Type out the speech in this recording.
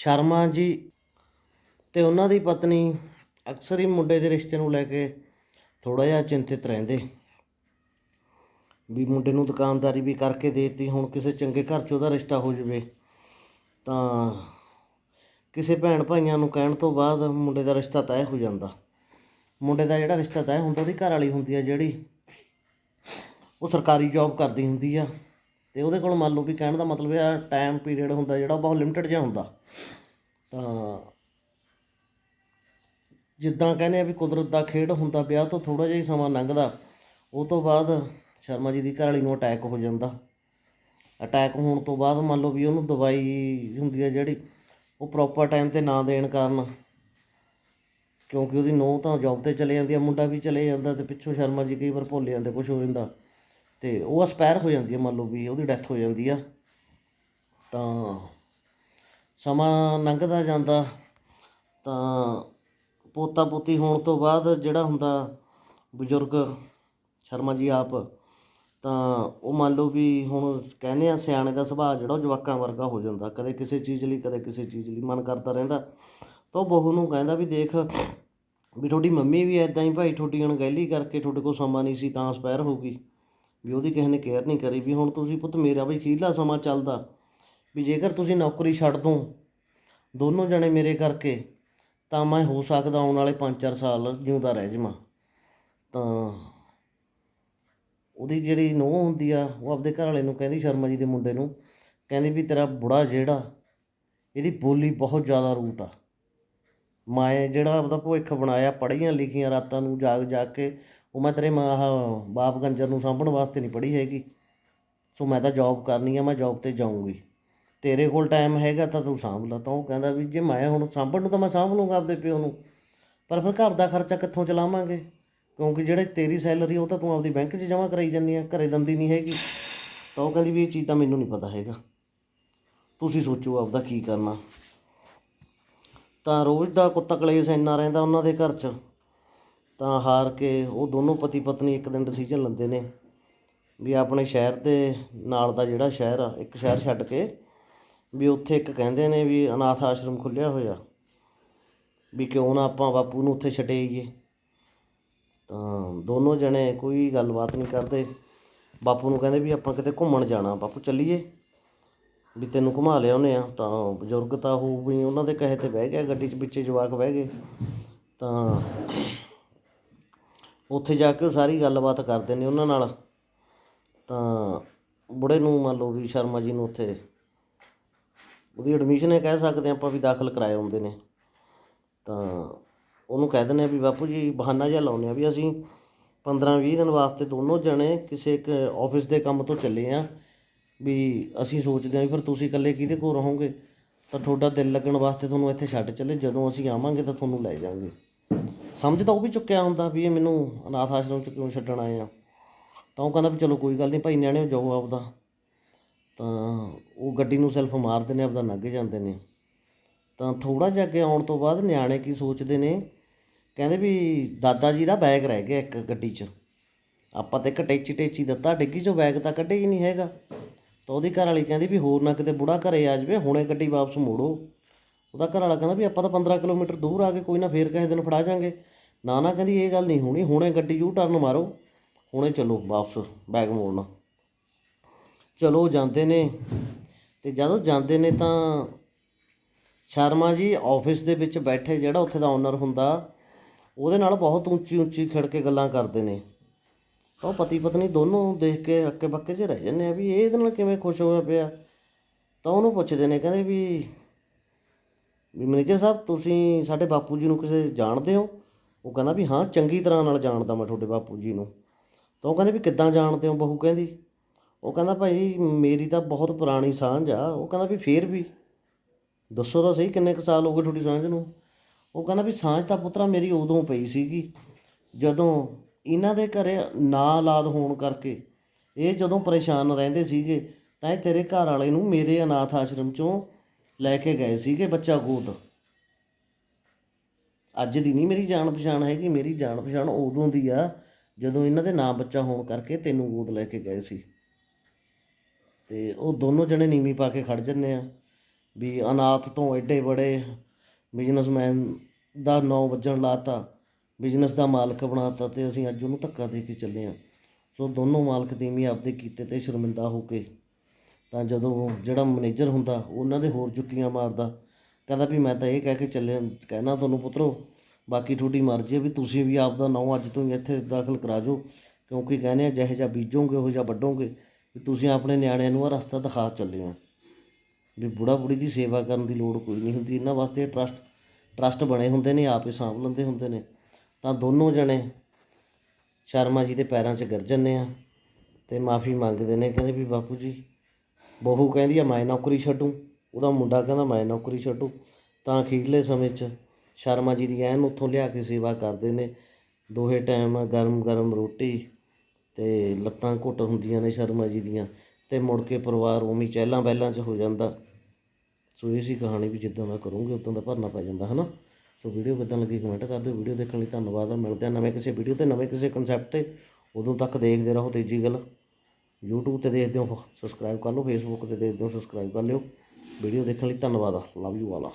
ਸ਼ਰਮਾ ਜੀ ਤੇ ਉਹਨਾਂ ਦੀ ਪਤਨੀ ਅਕਸਰ ਹੀ ਮੁੰਡੇ ਦੇ ਰਿਸ਼ਤੇ ਨੂੰ ਲੈ ਕੇ ਥੋੜਾ ਜਿਹਾ ਚਿੰਤਿਤ ਰਹਿੰਦੇ। ਵੀ ਮੁੰਡੇ ਨੂੰ ਦੁਕਾਨਦਾਰੀ ਵੀ ਕਰਕੇ ਦੇਤੀ, ਹੁਣ ਕਿਸੇ ਚੰਗੇ ਘਰ 'ਚ ਉਹਦਾ ਰਿਸ਼ਤਾ ਹੋ ਜਾਵੇ, ਤਾਂ ਕਿਸੇ ਭੈਣ ਭਾਈਆਂ ਨੂੰ ਕਹਿਣ ਤੋਂ ਬਾਅਦ ਮੁੰਡੇ ਦਾ ਰਿਸ਼ਤਾ ਤੈਅ ਹੋ ਜਾਂਦਾ। ਮੁੰਡੇ ਦਾ ਜਿਹੜਾ ਰਿਸ਼ਤਾ ਤੈਅ ਹੁੰਦਾ, ਉਹਦੀ ਘਰ ਵਾਲੀ ਹੁੰਦੀ ਆ ਜਿਹੜੀ ਉਹ ਸਰਕਾਰੀ ਜੌਬ ਕਰਦੀ ਹੁੰਦੀ ਆ, ਤੇ ਉਹਦੇ ਕੋਲ ਮੰਨ ਲਓ ਵੀ ਕਹਿਣ ਦਾ ਮਤਲਬ ਇਹ ਆ ਟਾਈਮ ਪੀਰੀਅਡ ਹੁੰਦਾ ਜਿਹੜਾ, ਉਹ ਬਹੁਤ ਲਿਮਟਿਡ ਜਿਹਾ ਹੁੰਦਾ। ਤਾਂ ਜਿੱਦਾਂ ਕਹਿੰਦੇ ਆ ਵੀ ਕੁਦਰਤ ਦਾ ਖੇਡ ਹੁੰਦਾ ਵਿਆਹ ਤੋਂ ਥੋੜਾ ਜਿਹਾ ਹੀ ਸਮਾਂ ਲੰਘਦਾ। ਉਹ ਤੋਂ ਬਾਅਦ ਸ਼ਰਮਾ ਜੀ ਦੀ ਘਰਵਾਲੀ ਨੂੰ ਅਟੈਕ ਹੋ ਜਾਂਦਾ। ਅਟੈਕ ਹੋਣ ਤੋਂ ਬਾਅਦ ਮੰਨ ਲਓ ਵੀ ਉਹਨੂੰ ਦਵਾਈ ਹੁੰਦੀ ਹੈ ਜਿਹੜੀ, ਉਹ ਪ੍ਰੋਪਰ ਟਾਈਮ ਤੇ ਨਾ ਦੇਣ ਕਾਰਨ, ਕਿਉਂਕਿ ਉਹਦੀ ਨੂੰਹ ਤਾਂ ਜੌਬ ਤੇ ਚਲੇ ਜਾਂਦੀ ਆ, ਮੁੰਡਾ ਵੀ ਚਲੇ ਜਾਂਦਾ ਤੇ ਪਿੱਛੋਂ ਸ਼ਰਮਾ ਜੀ ਕਈ ਵਾਰ ਭੁੱਲ ਜਾਂਦੇ ਕੁਝ ਹੋ ਜਾਂਦਾ। ਤੇ ਉਹ ਐਕਸਪਾਇਰ ਹੋ ਜਾਂਦੀ ਹੈ ਮੰਨ ਲਓ ਵੀ ਉਹਦੀ ਡੈਥ ਹੋ ਜਾਂਦੀ ਆ। ਤਾਂ ਸਮਾਂ ਲੰਘਦਾ ਜਾਂਦਾ, ਤਾਂ ਪੋਤਾ ਪੋਤੀ ਹੋਣ ਤੋਂ ਬਾਅਦ ਜਿਹੜਾ ਹੁੰਦਾ ਬਜ਼ੁਰਗ ਸ਼ਰਮਾ ਜੀ ਆਪ, ਤਾਂ ਉਹ ਮੰਨ ਲਓ ਵੀ ਹੁਣ ਕਹਿੰਦੇ ਆ ਸਿਆਣੇ ਦਾ ਸੁਭਾਅ ਜਿਹੜਾ ਉਹ ਜਵਾਕਾਂ ਵਰਗਾ ਹੋ ਜਾਂਦਾ, ਕਦੇ ਕਿਸੇ ਚੀਜ਼ ਲਈ, ਕਦੇ ਕਿਸੇ ਚੀਜ਼ ਲਈ ਮਨ ਕਰਦਾ ਰਹਿੰਦਾ। ਤਾਂ ਉਹ ਬਹੂ ਨੂੰ ਕਹਿੰਦਾ ਵੀ ਦੇਖ ਵੀ ਤੁਹਾਡੀ ਮੰਮੀ ਵੀ ਐਦਾਂ ਹੀ ਭਾਈ, ਤੁਹਾਡੀ ਅਣਗਹਿਲੀ ਕਰਕੇ ਤੁਹਾਡੇ ਕੋਲ ਸਮਾਂ ਨਹੀਂ ਸੀ, ਤਾਂ ਸਪੈਰ ਹੋ ਗਈ। ਵੀ ਉਹਦੀ ਕਿਸੇ ਨੇ ਕੇਅਰ ਨਹੀਂ ਕਰੀ ਵੀ ਹੁਣ ਤੁਸੀਂ ਪੁੱਤ ਮੇਰਾ ਵੀ ਖੀਲਾ ਸਮਾਂ ਚੱਲਦਾ। ਵੀ ਜੇਕਰ ਤੁਸੀਂ ਨੌਕਰੀ ਛੱਡ ਦੋ ਦੋਨੋਂ ਜਣੇ ਮੇਰੇ ਕਰਕੇ, ਤਾਂ ਮੈਂ ਹੋ ਸਕਦਾ ਆਉਣ ਵਾਲੇ 5-4 ਸਾਲ ਜਿਉਂਦਾ ਰਹਿ ਜਾਵਾਂ। ਤਾਂ ਉਹਦੀ ਜਿਹੜੀ ਨੂੰਹ ਹੁੰਦੀ ਆ, ਉਹ ਆਪਦੇ ਘਰ ਵਾਲੇ ਨੂੰ ਕਹਿੰਦੀ, ਸ਼ਰਮਾ ਜੀ ਦੇ ਮੁੰਡੇ ਨੂੰ, ਕਹਿੰਦੀ ਵੀ ਤੇਰਾ ਬੁੜਾ ਜਿਹੜਾ, ਇਹਦੀ ਬੋਲੀ ਬਹੁਤ ਜ਼ਿਆਦਾ ਰੂਟ ਆ। ਮੈਂ ਜਿਹੜਾ ਆਪਦਾ ਭਵਿੱਖ ਬਣਾਇਆ, ਪੜ੍ਹੀਆਂ ਲਿਖੀਆਂ ਰਾਤਾਂ ਨੂੰ ਜਾਗ ਜਾਗ ਕੇ, ਉਹ ਮੈਂ ਤੇਰੇ ਮਾਂ ਬਾਪ ਗੰਜਰ ਨੂੰ ਸਾਂਭਣ ਵਾਸਤੇ ਨਹੀਂ ਪੜ੍ਹੀ ਹੈਗੀ। ਸੋ ਮੈਂ ਤਾਂ ਜੌਬ ਕਰਨੀ ਆ, ਮੈਂ ਜੌਬ ਤੇ ਜਾਊਂਗੀ। ਤੇਰੇ ਕੋਲ ਟਾਈਮ ਹੈਗਾ ਤਾਂ ਤੂੰ ਸਾਂਭ ਲਾ। ਤਾਂ ਉਹ ਕਹਿੰਦਾ ਵੀ ਜੇ ਮੈਂ ਹੁਣ ਸਾਂਭਣ ਨੂੰ ਤਾਂ ਮੈਂ ਸਾਂਭ ਲੂੰਗਾ ਆਪਦੇ ਪਿਓ ਨੂੰ। ਪਰ ਫਿਰ ਘਰ ਦਾ ਖਰਚਾ ਕਿੱਥੋਂ ਚਲਾਵਾਂਗੇ? ਕਿਉਂਕਿ ਜਿਹੜੇ ਤੇਰੀ ਸੈਲਰੀ ਉਹ ਤਾਂ ਤੂੰ ਆਪਦੀ ਬੈਂਕ 'ਚ ਜਮ੍ਹਾਂ ਕਰਾਈ ਜਾਂਦੀ ਆ, ਘਰੇ ਦੰਦੀ ਨਹੀਂ ਹੈਗੀ। ਤਾਂ ਉਹ ਕਹਿੰਦੀ ਵੀ ਇਹ ਚੀਜ਼ ਤਾਂ ਮੈਨੂੰ ਨਹੀਂ ਪਤਾ ਹੈਗਾ। ਤੁਸੀਂ ਸੋਚੋ ਆਪਦਾ ਕੀ ਕਰਨਾ। ਤਾਂ ਰੋਜ਼ ਦਾ ਕੁੱਤਾ ਕਲੇਸ਼ ਇੰਨਾ ਰਹਿੰਦਾ ਉਹਨਾਂ ਦੇ ਘਰ 'ਚ। ਤਾਂ ਹਾਰ ਕੇ ਉਹ ਦੋਨੋਂ ਪਤੀ ਪਤਨੀ ਇੱਕ ਦਿਨ ਡਿਸੀਜਨ ਲੈਂਦੇ ਨੇ। ਵੀ ਆਪਣੇ ਸ਼ਹਿਰ ਦੇ ਨਾਲ ਦਾ ਜਿਹੜਾ ਸ਼ਹਿਰ ਆ, ਇੱਕ ਸ਼ਹਿਰ ਛੱਡ ਕੇ ਵੀ ਉੱਥੇ ਇੱਕ ਕਹਿੰਦੇ ਨੇ ਵੀ ਅਨਾਥ ਆਸ਼ਰਮ ਖੁੱਲਿਆ ਹੋਇਆ। ਵੀ ਕਿਉਂ ਨਾ ਆਪਾਂ ਬਾਪੂ ਨੂੰ ਉੱਥੇ ਛੱਡੇਈਏ। ਤਾਂ ਦੋਨੋਂ ਜਣੇ ਕੋਈ ਗੱਲਬਾਤ ਨਹੀਂ ਕਰਦੇ। ਬਾਪੂ ਨੂੰ ਕਹਿੰਦੇ ਵੀ ਆਪਾਂ ਕਿਤੇ ਘੁੰਮਣ ਜਾਣਾ। ਬਾਪੂ ਚੱਲੀਏ। ਵੀ ਤੈਨੂੰ ਘੁਮਾ ਲਿਆਉਂਦੇ ਆ ਤਾਂ ਬਜ਼ੁਰਗ ਤਾਂ ਉਹ ਵੀ ਉਹਨਾਂ ਦੇ ਕਹੇ ਤੇ ਬਹਿ ਗਿਆ। ਗੱਡੀ 'ਚ ਵਿੱਚੇ ਜਵਾਕ ਬਹਿ ਗਏ। ਤਾਂ ਉੱਥੇ ਜਾ ਕੇ ਉਹ ਸਾਰੀ ਗੱਲਬਾਤ ਕਰਦੇ ਨੇ ਉਹਨਾਂ ਨਾਲ। ਤਾਂ ਬੁੜੇ ਨੂੰ ਮੰਨ ਲਓ ਵੀ ਸ਼ਰਮਾ ਜੀ ਨੂੰ ਉੱਥੇ ਉਹਦੀ ਐਡਮਿਸ਼ਨ ਇਹ ਕਹਿ ਸਕਦੇ ਆਪਾਂ ਵੀ ਦਾਖਲ ਕਰਵਾਏ ਹੁੰਦੇ ਨੇ। ਤਾਂ ਉਹਨੂੰ ਕਹਿ ਦਿੰਦੇ ਆ ਵੀ ਬਾਪੂ ਜੀ ਬਹਾਨਾ ਜਿਹਾ ਲਾਉਂਦੇ ਆ ਵੀ ਅਸੀਂ 15-20 ਦਿਨ ਵਾਸਤੇ ਦੋਨੋਂ ਜਣੇ ਕਿਸੇ ਇੱਕ ਆਫਿਸ ਦੇ ਕੰਮ ਤੋਂ ਚੱਲੇ ਆ ਵੀ ਅਸੀਂ ਸੋਚਦੇ ਆ ਵੀ ਫਿਰ ਤੁਸੀਂ ਇਕੱਲੇ ਕਿਹਦੇ ਕੋਲ ਰਹੋਗੇ? ਤਾਂ ਤੁਹਾਡਾ ਦਿਲ ਲੱਗਣ ਵਾਸਤੇ ਤੁਹਾਨੂੰ ਇੱਥੇ ਛੱਡ ਚੱਲੇ, ਜਦੋਂ ਅਸੀਂ ਆਵਾਂਗੇ ਤਾਂ ਤੁਹਾਨੂੰ ਲੈ ਜਾਵਾਂਗੇ ਸਮਝ ਤਾਂ ਉਹ ਵੀ ਚੁੱਕਿਆ ਹੁੰਦਾ ਵੀ ਇਹ ਮੈਨੂੰ ਅਨਾਥ ਆਸ਼ਰਮ 'ਚ ਕਿਉਂ ਛੱਡਣ ਆਏ ਆ? ਤਾਂ ਉਹ ਕਹਿੰਦਾ ਵੀ ਚਲੋ ਕੋਈ ਗੱਲ ਨਹੀਂ, ਭਾਈ ਨਿਆਣੇ ਜਾਓ ਆਪਦਾ। ਤਾਂ ਉਹ ਗੱਡੀ ਨੂੰ ਸੈਲਫ ਮਾਰਦੇ ਨੇ ਆਪਦਾ ਲੰਘ ਜਾਂਦੇ ਨੇ। ਤਾਂ ਥੋੜ੍ਹਾ ਜਿਹਾ ਅੱਗੇ ਆਉਣ ਤੋਂ ਬਾਅਦ ਨਿਆਣੇ ਕੀ ਸੋਚਦੇ ਨੇ, ਕਹਿੰਦੇ ਵੀ ਦਾਦਾ ਜੀ ਦਾ ਬੈਗ ਰਹਿ ਗਿਆ ਇੱਕ ਗੱਡੀ 'ਚ। ਆਪਾਂ ਤਾਂ ਇੱਕ ਟੇਚੀ ਟੇਚੀ ਦਿੱਤਾ, ਡਿੱਗੀ 'ਚੋਂ ਬੈਗ ਤਾਂ ਕੱਢੇ ਹੀ ਨਹੀਂ ਹੈਗਾ। ਤਾਂ ਉਹਦੀ ਘਰ ਵਾਲੀ ਕਹਿੰਦੀ ਵੀ ਹੋਰ ਨਾ ਕਿਤੇ ਬੁੜਾ ਘਰੇ ਆ ਜਾਵੇ, ਹੁਣੇ ਗੱਡੀ ਵਾਪਸ ਮੋੜੋ। ਉਹਦਾ ਘਰ ਵਾਲਾ ਕਹਿੰਦਾ ਵੀ ਆਪਾਂ ਤਾਂ 15 ਕਿਲੋਮੀਟਰ ਦੂਰ ਆ ਕੇ ਕੋਈ ਨਾ ਫੇਰ ਕਿਸੇ ਦਿਨ ਫੜਾ ਜਾਾਂਗੇ। ਨਾ ਨਾ ਕਹਿੰਦੀ ਇਹ ਗੱਲ ਨਹੀਂ ਹੋਣੀ, ਹੁਣੇ ਗੱਡੀ ਯੂ ਟਰਨ ਮਾਰੋ, ਹੁਣੇ ਚੱਲੋ ਵਾਪਸ ਬੈਗ ਮੋੜਨਾ। ਚਲੋ ਜਾਂਦੇ ਨੇ ਅਤੇ ਜਦੋਂ ਜਾਂਦੇ ਨੇ ਤਾਂ ਸ਼ਰਮਾ ਜੀ ਆਫਿਸ ਦੇ ਵਿੱਚ ਬੈਠੇ, ਜਿਹੜਾ ਉੱਥੇ ਦਾ ਓਨਰ ਹੁੰਦਾ, ਉਹਦੇ ਨਾਲ ਬਹੁਤ ਉੱਚੀ ਉੱਚੀ ਖੜ ਕੇ ਗੱਲਾਂ ਕਰਦੇ ਨੇ। ਤਾਂ ਉਹ ਪਤੀ ਪਤਨੀ ਦੋਨੋਂ ਦੇਖ ਕੇ ਅੱਕੇ ਬੱਕੇ 'ਚ ਰਹਿ ਜਾਂਦੇ ਆ ਵੀ ਇਹ ਇਹਦੇ ਨਾਲ ਕਿਵੇਂ ਖੁਸ਼ ਹੋਇਆ ਪਿਆ। ਤਾਂ ਉਹਨੂੰ ਪੁੱਛਦੇ ਨੇ, ਕਹਿੰਦੇ ਵੀ ਵੀ ਮੈਨੇਜਰ ਸਾਹਿਬ, ਤੁਸੀਂ ਸਾਡੇ ਬਾਪੂ ਜੀ ਨੂੰ ਕਿਸੇ ਜਾਣਦੇ ਹੋ? ਉਹ ਕਹਿੰਦਾ ਵੀ ਹਾਂ, ਚੰਗੀ ਤਰ੍ਹਾਂ ਨਾਲ ਜਾਣਦਾ ਮੈਂ ਤੁਹਾਡੇ ਬਾਪੂ ਜੀ ਨੂੰ। ਤਾਂ ਉਹ ਕਹਿੰਦੇ ਵੀ ਕਿੱਦਾਂ ਜਾਣਦੇ ਹੋ ਬਹੂ ਕਹਿੰਦੀ? ਉਹ ਕਹਿੰਦਾ ਭਾਈ ਮੇਰੀ ਤਾਂ ਬਹੁਤ ਪੁਰਾਣੀ ਸਾਂਝ ਆ। ਉਹ ਕਹਿੰਦਾ ਵੀ ਫੇਰ ਵੀ। ਦੱਸੋ ਤਾਂ ਸਹੀ ਕਿੰਨੇ ਕੁ ਸਾਲ ਹੋ ਗਏ ਤੁਹਾਡੀ ਸਾਂਝ ਨੂੰ। ਉਹ ਕਹਿੰਦਾ ਵੀ ਸਾਂਝ ਤਾਂ ਪੁੱਤਰਾ ਮੇਰੀ ਉਦੋਂ ਪਈ ਸੀਗੀ। ਜਦੋਂ ਇਹਨਾਂ ਦੇ ਘਰੇ ਨਾ ਔਲਾਦ ਹੋਣ ਕਰਕੇ ਇਹ ਜਦੋਂ ਪਰੇਸ਼ਾਨ ਰਹਿੰਦੇ ਸੀਗੇ, ਤਾਂ ਇਹ ਤੇਰੇ ਘਰ ਵਾਲੇ ਨੂੰ ਮੇਰੇ ਅਨਾਥ ਆਸ਼ਰਮ ਚੋਂ ਲੈ ਕੇ ਗਏ ਸੀਗੇ ਬੱਚਾ ਗੋਦ। ਅੱਜ ਦੀ ਨਹੀਂ ਮੇਰੀ ਜਾਣ ਪਛਾਣ ਹੈਗੀ, ਮੇਰੀ ਜਾਣ ਪਛਾਣ ਉਦੋਂ ਦੀ ਆ, ਜਦੋਂ ਇਹਨਾਂ ਦੇ ਨਾਂ ਬੱਚਾ ਹੋਣ ਕਰਕੇ ਤੈਨੂੰ ਗੋਦ ਲੈ ਕੇ ਗਏ ਸੀ। ਅਤੇ ਉਹ ਦੋਨੋਂ ਜਣੇ ਨੀਵੀਂ ਪਾ ਕੇ ਖੜ੍ਹ ਜਾਂਦੇ ਆ ਵੀ ਅਨਾਥ ਤੋਂ ਐਡੇ ਬੜੇ ਬਿਜ਼ਨਸਮੈਨ ਦਾ ਨਾਂ ਵੱਜਣ ਲਾਤਾ ਬਿਜ਼ਨਸ ਦਾ ਮਾਲਕ ਬਣਾਤਾ ਅਤੇ ਅਸੀਂ ਅੱਜ ਉਹਨੂੰ ਧੱਕਾ ਦੇ ਕੇ ਚੱਲੇ ਹਾਂ ਸੋ ਦੋਨੋਂ ਮਾਲਕ ਤੀਵੀਂ ਆਪਦੇ ਕੀਤੇ ਤੇ ਸ਼ਰਮਿੰਦਾ ਹੋ ਕੇ ਤਾਂ ਜਦੋਂ ਜਿਹੜਾ ਮੈਨੇਜਰ ਹੁੰਦਾ, ਉਹਨਾਂ ਦੇ ਹੋਰ ਜੁੱਤੀਆਂ ਮਾਰਦਾ, ਕਹਿੰਦਾ ਵੀ ਮੈਂ ਤਾਂ ਇਹ ਕਹਿ ਕੇ ਚੱਲਿਆ, ਕਹਿਣਾ ਤੁਹਾਨੂੰ ਪੁੱਤਰੋ, ਬਾਕੀ ਤੁਹਾਡੀ ਮਰਜ਼ੀ ਹੈ ਵੀ ਤੁਸੀਂ ਵੀ ਆਪਦਾ ਨਾਂ ਅੱਜ ਤੋਂ ਹੀ ਇੱਥੇ ਦਾਖਲ ਕਰਾ ਜਾਓ, ਕਿਉਂਕਿ ਕਹਿੰਦੇ ਆ ਜਿਹੋ ਜਿਹਾ ਬੀਜੋਗੇ, ਉਹ ਜਿਹਾ ਵੱਢੋਗੇ ਵੀ ਤੁਸੀਂ ਆਪਣੇ ਨਿਆਣਿਆਂ ਨੂੰ ਆਹ ਰਸਤਾ ਦਿਖਾ ਚੱਲੇ ਹੋ। ਵੀ ਬੁੜਾ ਬੁੜੀ ਦੀ ਸੇਵਾ ਕਰਨ ਦੀ ਲੋੜ ਕੋਈ ਨਹੀਂ ਹੁੰਦੀ। ਇਹਨਾਂ ਵਾਸਤੇ ਟਰੱਸਟ ਟਰੱਸਟ ਬਣੇ ਹੁੰਦੇ ਨੇ, ਆਪ ਹੀ ਸਾਂਭ ਲੈਂਦੇ ਹੁੰਦੇ ਨੇ। ਤਾਂ ਦੋਨੋਂ ਜਣੇ ਸ਼ਰਮਾ ਜੀ ਦੇ ਪੈਰਾਂ 'ਚ ਗਿਰ ਜੰਨੇ ਆ ਤੇ ਮਾਫੀ ਮੰਗਦੇ ਨੇ, ਕਹਿੰਦੇ ਵੀ ਬਾਪੂ ਜੀ, ਬਹੂ ਕਹਿੰਦੀ ਆ, ਮੈਂ ਨੌਕਰੀ ਛੱਡੂ। ਉਹਦਾ ਮੁੰਡਾ ਕਹਿੰਦਾ, ਮੈਂ ਨੌਕਰੀ ਛੱਡੂ। ਤਾਂ ਅਖੀਰਲੇ ਸਮੇਂ 'ਚ ਸ਼ਰਮਾ ਜੀ ਦੀ ਐਨ ਉੱਥੋਂ ਲਿਆ ਕੇ ਸੇਵਾ ਕਰਦੇ ਨੇ। ਦੋਹੇ ਟਾਈਮ ਗਰਮ ਗਰਮ ਰੋਟੀ ਤੇ ਲੱਤਾਂ ਘੁੱਟ ਹੁੰਦੀਆਂ ਨੇ ਸ਼ਰਮਾ ਜੀ ਦੀਆਂ ਤੇ ਮੁੜ ਕੇ ਪਰਿਵਾਰ ਉਵੇਂ ਚਹਿਲਾਂ ਪਹਿਲਾਂ 'ਚ ਹੋ ਜਾਂਦਾ। ਸੋ ਇਹ ਸੀ ਕਹਾਣੀ ਵੀ ਜਿੱਦਾਂ ਦਾ ਕਰੂੰਗੀ, ਉਦਾਂ ਦਾ ਭਰਨਾ ਪੈ ਜਾਂਦਾ, ਹਨਾ? ਸੋ ਵੀਡੀਓ ਕਿੱਦਾਂ ਲੱਗੀ ਕਮੈਂਟ ਕਰ ਦਿਓ। ਵੀਡੀਓ ਦੇਖਣ ਲਈ ਧੰਨਵਾਦ ਮਿਲਦੇ ਆ ਨਵੇਂ ਕਿਸੇ ਵੀਡੀਓ ਤੇ, ਨਵੇਂ ਕਿਸੇ ਕਨਸੈਪਟ ਤੇ। ਉਦੋਂ ਤੱਕ ਦੇਖਦੇ ਰਹੋ ਤੇਜੀ ਗੱਲ। YouTube ਤੇ ਦੇਖਦੇ ਹੋ ਸਬਸਕ੍ਰਾਈਬ ਕਰ ਲਓ। Facebook ਤੇ ਦੇਖਦੇ ਹੋ ਸਬਸਕ੍ਰਾਈਬ ਕਰ ਲਿਓ। ਵੀਡੀਓ ਦੇਖਣ ਲਈ ਧੰਨਵਾਦ ਲਵ ਯੂ ਆਲਾ